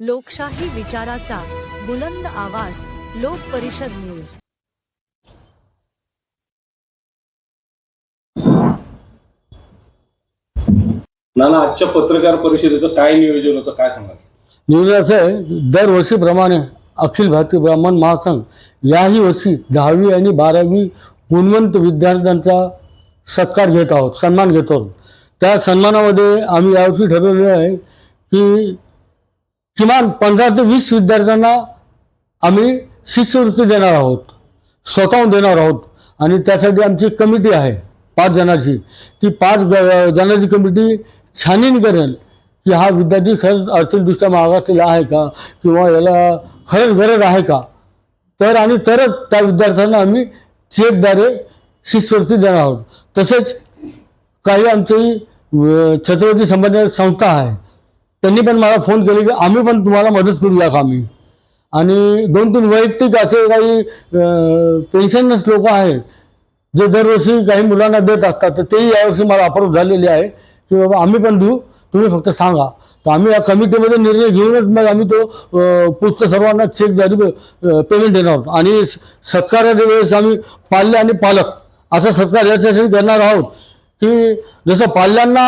लोकशाही विचाराचा बुलंद आवाज लोक परिषद न्यूज. नाना आजच्या पत्रकार परिषदेचं काय नियोजन होतं काय सांगाल? नियोजनाचं आहे दरवर्षीप्रमाणे अखिल भारतीय ब्राह्मण महासंघ याही वर्षी दहावी आणि बारावी गुणवंत विद्यार्थ्यांचा सत्कार घेत आहोत सन्मान घेत आहोत. त्या सन्मानामध्ये आम्ही यावर्षी ठरवलेलं आहे की किमान पंधरा ते वीस विद्यार्थ्यांना आम्ही शिष्यवृत्ती देणार आहोत. स्वतःहून देणार आहोत. आणि त्यासाठी आमची कमिटी आहे पाच जणांची. ती पाच ग- जणांची कमिटी छाननी करेल की हा विद्यार्थी खरंच आर्थिकदृष्ट्या मागासलेला आहे का? किंवा याला खरंच गरज आहे का? तर आणि तरच त्या विद्यार्थ्यांना आम्ही चेकद्वारे शिष्यवृत्ती देणार आहोत. तसेच काही आमची छत्रपती संबंधित संस्था आहे त्यांनी पण मला फोन केले की आम्ही पण तुम्हाला मदत करूया का आम्ही आणि दोन तीन वैयक्तिक असे काही पेन्शनच लोक आहेत जे दरवर्षी काही मुलांना देत असतात तर तेही यावर्षी मला अप्रूव्ह झालेले आहे की बाबा आम्ही पण देऊ तुम्ही फक्त सांगा. तर आम्ही या कमिटीमध्ये निर्णय घेऊनच मग आम्ही तो पुस्तक पुढच्या सर्वांना चेकद्वारे पेमेंट देणार आहोत. आणि स- सत्काराच्या वेळेस आम्ही पाल्य आणि पालक असा सत्कार याच्यासाठी करणार आहोत की जसं पाल्यांना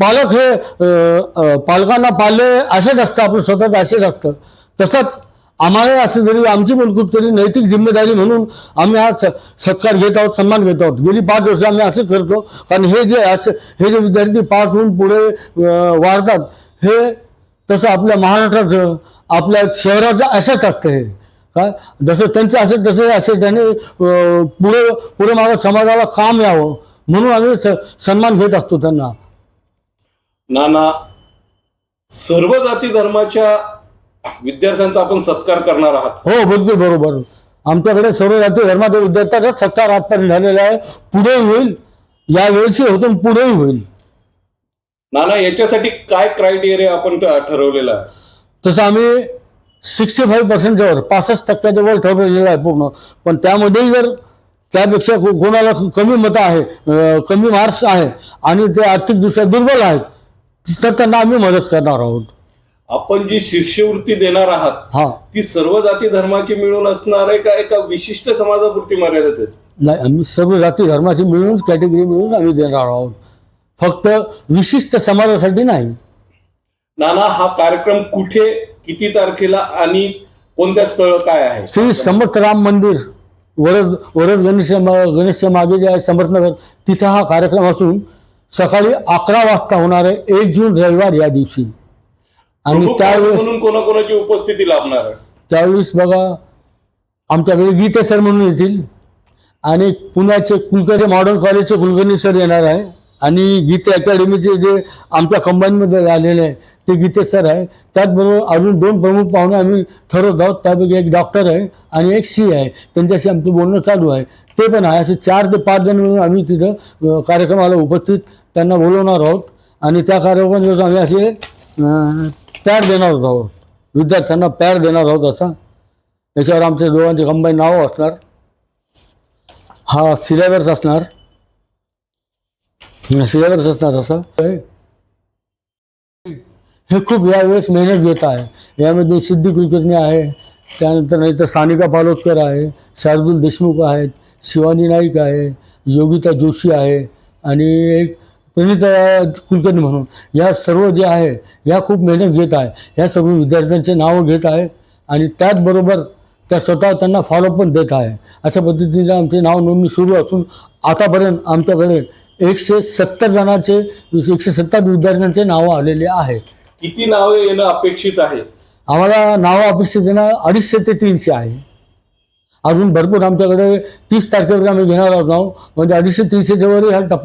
पालक हे पालकांना पाले असेच असतं आपलं स्वतःच असेच असतं. तसंच आम्हाला असं जरी आमची मूलभूत तरी नैतिक जिम्मेदारी म्हणून आम्ही आज स- सत्कार घेत आहोत सन्मान घेत आहोत. गेली पाच वर्ष आम्ही असंच करतो. कारण हे जे असं हे जे विद्यार्थी पास होऊन पुढे वाढतात हे तसं आपल्या महाराष्ट्राचं आपल्या शहराचं असंच असतं हे. काय जसं त्यांचं असेल तसं असे असेल. त्याने पुढे पुढे मागं समाजाला काम यावं म्हणून आम्ही स- सन्मान घेत असतो त्यांना. नाना सर्व जाती धर्माच्या विद्यार्थ्यांचा आपण सत्कार करणार आहात. हो बिलकुल बरोबर. आमच्याकडे सर्व जाती धर्माच्या विद्यार्थ्यांचा सत्कार आजपर्यंत झालेला आहे. पुढे होईल या वेळची होतून पुढेही होईल. नाना याच्यासाठी काय क्रायटेरिया आपण ठरवलेला आहे? तसं आम्ही सिक्स्टी फाईव्ह पर्सेंटच्या वर पासष्ट टक्क्याच्या वर ठरवलेलं आहे पूर्ण. पण त्यामध्येही जर त्यापेक्षा कोणाला कमी मतं आहे अं, कमी मार्क्स आहे आणि ते आर्थिकदृष्ट्या दुर्बल आहेत तर त्यांना आम्ही मदत करणार आहोत. आपण जी शिष्यवृत्ती देणार आहात हा. ती सर्व जाती धर्माची मिळून असणार आहे का एका विशिष्ट समाजापुरती मर्यादित आहे? नाही आम्ही सर्व जाती धर्माची मिळून कॅटेगरी मिळून आम्ही देणार आहोत. फक्त विशिष्ट समाजासाठी नाही. नाना हा कार्यक्रम कुठे किती तारखेला आणि कोणत्या स्थळ काय आहे? श्री समर्थ राम मंदिर वरद वरद गणेश गणेशच्या मागे जे आहे समर्थनगर तिथं हा कार्यक्रम असून सकाळी अकरा वाजता होणार आहे एक जून रविवार या दिवशी. आणि त्यावेळेस म्हणून कोणाकोणाची उपस्थिती लाभणार आहे? त्यावेळेस बघा आमच्याकडे गीते सर म्हणून येतील. आणि पुण्याचे कुलकर्णी मॉडर्न कॉलेजचे कुलकर्णी सर येणार आहे. आणि गीते अकॅडमीचे जे आमच्या कंबाईनमध्ये आलेले आहे ते गीते सर आहे. त्याचबरोबर अजून दोन प्रमुख पाहुणे आम्ही ठरवत आहोत. त्यापैकी एक डॉक्टर आहे आणि एक सी आहे. त्यांच्याशी आमचं बोलणं चालू आहे. ते पण आहे. असे चार ते पाच जण मिळून आम्ही तिथं कार्यक्रमाला उपस्थित त्यांना बोलवणार आहोत. आणि त्या कार्यक्रमात आम्ही असे पॅर देणार आहोत. विद्यार्थ्यांना पॅर देणार आहोत असा. याच्यावर आमच्या दोघांचे कंबाईन नाव असणार. हा सिलेबस असणार. सिलेबस असणार असं हे खूप यावेळेस मेहनत घेत आहे. यामध्ये सिद्धी कुलकर्णी आहे त्यानंतर नाही तर सानिका पालोदकर आहे शार्दुल देशमुख आहेत शिवानी नाईक आहे योगिता जोशी आहे आणि एक प्रणिता कुलकर्णी म्हणून. या सर्व जे आहे या खूप मेहनत घेत आहे. या सर्व विद्यार्थ्यांचे नावं घेत आहे आणि त्याचबरोबर त्या स्वतः त्यांना फॉलोअप पण देत आहे. अशा पद्धतीने आमचे नाव नोंदणी सुरू असून आतापर्यंत आमच्याकडे एकशे सत्तर जणांचे एकशे सत्तर विद्यार्थ्यांचे नावं आलेले आहेत. किती नावे येणं अपेक्षित आहे? आम्हाला नावं अपेक्षित देणं अडीचशे ते तीनशे आहे. अजून भरपूर आमच्याकडे तीस तारखेवर आम्ही घेणार आहोत नाव. म्हणजे अडीचशे तीनशेच्या वर ह्या टप्पा